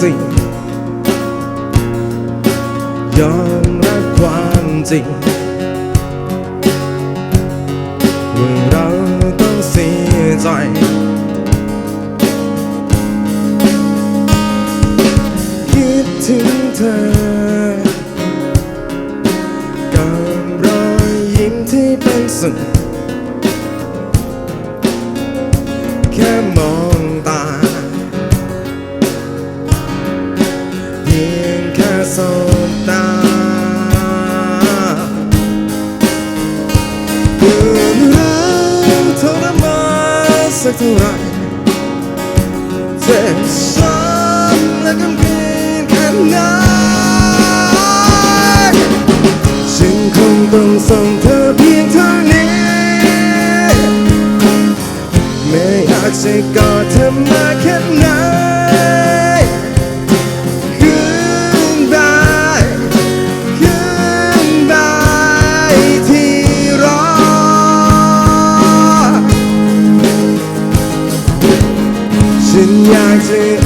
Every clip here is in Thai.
สิ่ง ยอมรับความจริงว่าเราต้องเสียใจคิดถึงเธอกับรอยยิ้มที่เป็นสุข สักเท่าไรเจ็บช้ำและกำเพียงแค่ไหนฉันคงต้องส่งเธอเพียงเท่านี้ไม่อยากจะกอดเธอมาแค่ไหน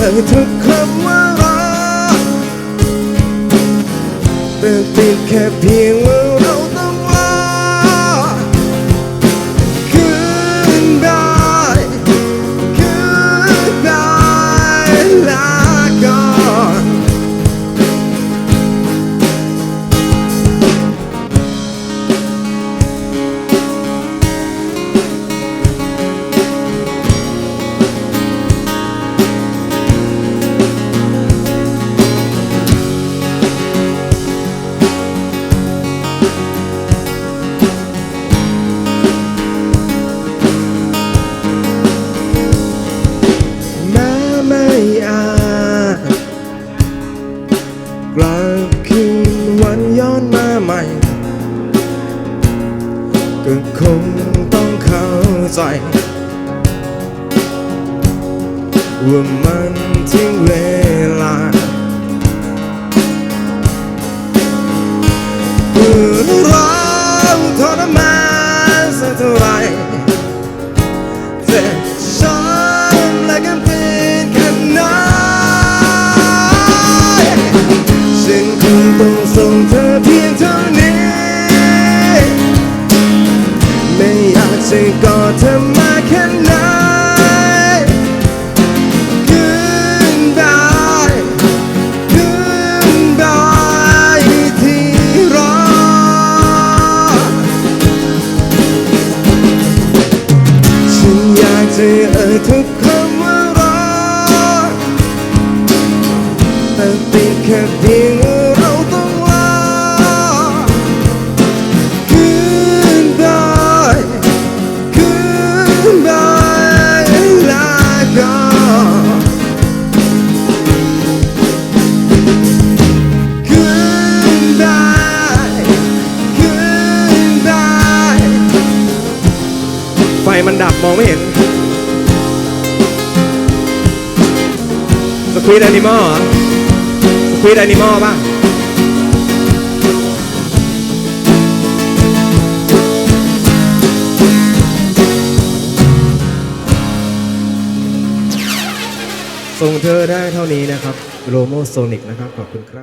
อ่ยทุกคำว่ารอแต่ติดแค่เพียงว่าเรา ก็คงต้องเข้าใจ ว่ามันทิ้งเวลาเพื่อเราทรมานสักเท่าไร จะกอดเธอมาแค่ไหนคืนบายคืนบายที่รอฉันอยากจะเอ่ยทุกคำว่ารักแต่ติดแค่เพียง ฟมันดับมองไม่เห็นสควีดแอนิมอลสควีดแอนิมอลป่ะส่งเธอได้เท่านี้นะครับโรโมโซนิกนะครับ ขอบคุณครับ